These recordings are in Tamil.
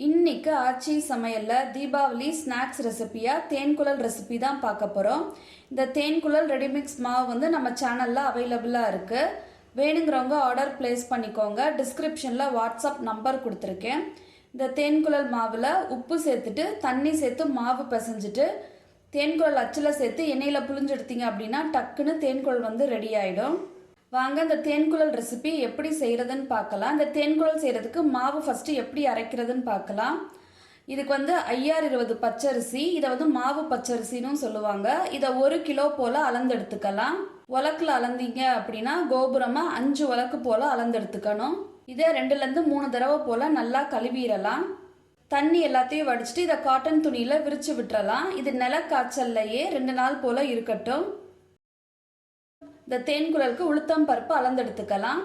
இன்னைக்கு ஆச்சி சமையலில் தீபாவளி ஸ்நாக்ஸ் ரெசிபியாக தேன்குழல் ரெசிபி தான் பார்க்க போகிறோம் இந்த தேன்குழல் ரெடிமிக்ஸ் மாவு வந்து நம்ம சேனலில் அவைலபிளாக இருக்குது வேணுங்கிறவங்க ஆர்டர் ப்ளேஸ் பண்ணிக்கோங்க. டிஸ்கிரிப்ஷனில் வாட்ஸ்அப் நம்பர் கொடுத்துருக்கேன். இந்த தேன்குழல் மாவில் உப்பு சேர்த்துட்டு தண்ணி சேர்த்து மாவு பிசைஞ்சிட்டு தேன்குழல் அச்சில் சேர்த்து எண்ணெயில் புழிஞ்செடுத்தீங்க அப்படின்னா டக்குன்னு தேன்குழல் வந்து ரெடி ஆகிடும் வாங்க அந்த தேன்குழல் ரெசிபி எப்படி செய்கிறதுன்னு பார்க்கலாம். அந்த தேன்குழல் செய்கிறதுக்கு மாவு ஃபஸ்ட்டு எப்படி அரைக்கிறதுன்னு பார்க்கலாம். இதுக்கு வந்து ஐயாறு இருபது பச்சரிசி இதை வந்து மாவு பச்சரிசின்னு சொல்லுவாங்க. இதை ஒரு கிலோ போல் அளந்தெடுத்துக்கலாம் உலக்கில் அளந்தீங்க அப்படின்னா கோபுரமாக அஞ்சு உலக்கு போல் அளந்தெடுத்துக்கணும் இதை ரெண்டுலேருந்து மூணு தடவை போல் நல்லா கழுவிடலாம். தண்ணி எல்லாத்தையும் வடிச்சிட்டு இதை காட்டன் துணியில் விரித்து விட்டுறலாம். இது நிலக்காய்ச்சல்லையே ரெண்டு நாள் போல் இருக்கட்டும். இந்த தேன்குரலுக்கு உளுத்தம் பருப்பு அளந்தெடுத்துக்கலாம்.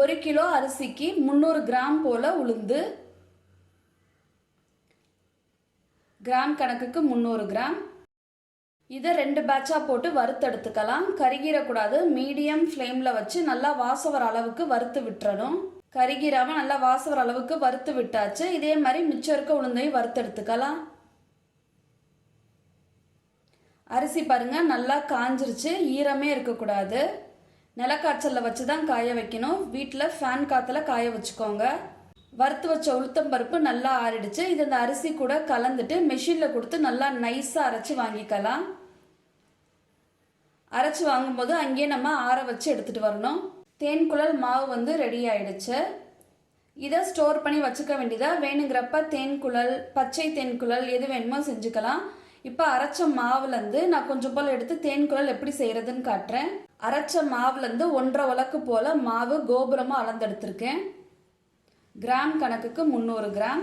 ஒரு கிலோ அரிசிக்கு முந்நூறு கிராம் போல் உளுந்து. கிராம் கணக்குக்கு முந்நூறு கிராம். இதை ரெண்டு பேட்சாக போட்டு வறுத்தெடுத்துக்கலாம். கருகிடக்கூடாது மீடியம் ஃப்ளேமில் வச்சு நல்லா வாசம் வர அளவுக்கு வறுத்து விட்டுறணும். கருகிராமல் நல்லா வாசவர அளவுக்கு வறுத்து விட்டாச்சு. இதே மாதிரி மிச்சம் இருக்க உளுந்தையும் வறுத்தெடுத்துக்கலாம். அரிசி பாருங்கள் நல்லா காஞ்சிருச்சு. ஈரமே இருக்கக்கூடாது. நிலக்காய்ச்சலில் வச்சு தான் காய வைக்கணும். வீட்டில் ஃபேன் காற்றுல காய வச்சுக்கோங்க. வறுத்து வச்ச உளுத்தம் பருப்பு நல்லா ஆறிடுச்சு. இது இந்த அரிசி கூட கலந்துட்டு மிஷினில் கொடுத்து நல்லா நைஸாக அரைச்சி வாங்கிக்கலாம். அரைச்சி வாங்கும்போது அங்கேயே நம்ம ஆற வச்சு எடுத்துகிட்டு வரணும். தேன் குழல் மாவு வந்து ரெடி ஆயிடுச்சு. இதை ஸ்டோர் பண்ணி வச்சுக்க வேண்டியதாக வேணுங்கிறப்ப தேன் குழல் பச்சை தேன் குழல் எது வேணுமோ செஞ்சுக்கலாம். இப்போ அரைச்ச மாவுலேருந்து நான் கொஞ்சம் போல் எடுத்து தேன் குழல் எப்படி செய்கிறதுன்னு காட்டுறேன். அரைச்ச மாவுலேருந்து ஒன்றரை வழக்கு போல் மாவு கோபுரமாக அளந்தெடுத்திருக்கேன். கிராம் கணக்குக்கு முந்நூறு கிராம்.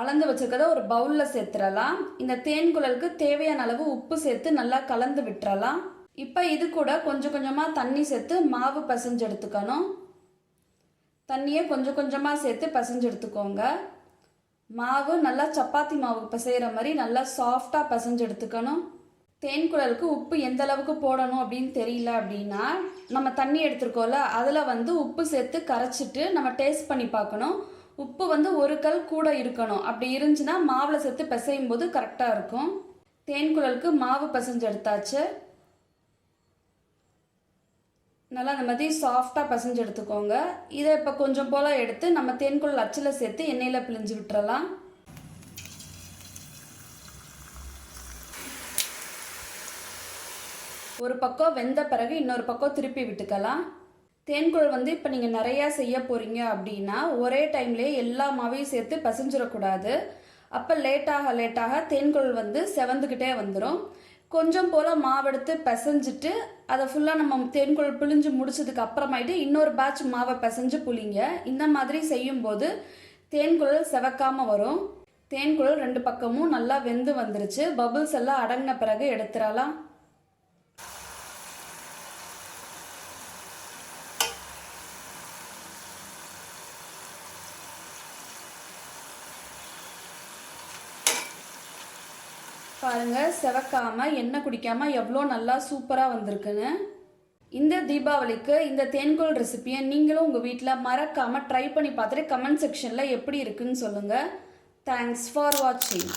அளந்து வச்சுருக்கத ஒரு பவுலில் சேர்த்துடலாம் இந்த தேன் குழலுக்கு தேவையான அளவு உப்பு சேர்த்து நல்லா கலந்து விட்டுறலாம். இப்போ இது கூட கொஞ்சம் கொஞ்சமாக தண்ணி சேர்த்து மாவு பசைஞ்செடுத்துக்கணும் தண்ணியை கொஞ்சம் கொஞ்சமாக சேர்த்து பசைஞ்சு எடுத்துக்கோங்க. மாவு நல்லா சப்பாத்தி மாவு பிசைகிற மாதிரி நல்லா சாஃப்டாக பிசைஞ்சு எடுத்துக்கணும். தேன் குழலுக்கு உப்பு எந்த அளவுக்கு போடணும் அப்படின்னு தெரியல அப்படின்னா நம்ம தண்ணி எடுத்துருக்கோம்ல அதில் வந்து உப்பு சேர்த்து கரைச்சிட்டு நம்ம டேஸ்ட் பண்ணி பார்க்கணும். உப்பு வந்து ஒரு கல் கூட இருக்கணும். அப்படி இருந்துச்சுன்னா மாவில் சேர்த்து பிசையும் போது கரெக்டாக இருக்கும். தேன் குழலுக்கு மாவு பிசைஞ்சு எடுத்தாச்சு. நல்லா அந்த மாதிரி சாஃப்டாக பசைஞ்சு எடுத்துக்கோங்க. இதை இப்போ கொஞ்சம் போல் எடுத்து நம்ம தேன்குள் அச்சில் சேர்த்து எண்ணெயில் பிழிஞ்சு விட்டுறலாம். ஒரு பக்கம் வெந்த பிறகு இன்னொரு பக்கம் திருப்பி விட்டுக்கலாம். தேன்குழல் வந்து இப்போ நீங்கள் நிறையா செய்ய போகிறீங்க அப்படின்னா ஒரே டைம்லேயே எல்லா மாவையும் சேர்த்து பசைஞ்சிடக்கூடாது. அப்போ லேட்டாக லேட்டாக தேன்குழல் வந்து செவந்துக்கிட்டே வந்துடும் கொஞ்சம் போல் மாவெடுத்து பிசைஞ்சிட்டு அதை ஃபுல்லாக நம்ம தேன்குழல் பிழிஞ்சு முடிச்சதுக்கு அப்புறமாயிட்டு இன்னொரு பேட்ச் மாவை பிசைஞ்சு புளிங்க இந்த மாதிரி செய்யும்போது தேன்குழல் செவக்காமல் வரும். தேன்குழல் ரெண்டு பக்கமும் நல்லா வெந்து வந்துருச்சு. பபுள்ஸ் எல்லாம் அடங்கின பிறகு எடுத்துடலாம். பாருங்கள் செவக்காமல் எண்ணெய் குடிக்காமல் எவ்வளோ நல்லா சூப்பராக வந்திருக்குன்னு. இந்த தீபாவளிக்கு இந்த தேன்கோல் ரெசிபியை நீங்களும் உங்கள் வீட்டில் மறக்காமல் ட்ரை பண்ணி பார்த்துட்டு கமெண்ட் செக்ஷனில் எப்படி இருக்குன்னு சொல்லுங்கள் தேங்க்ஸ் ஃபார் வாட்சிங்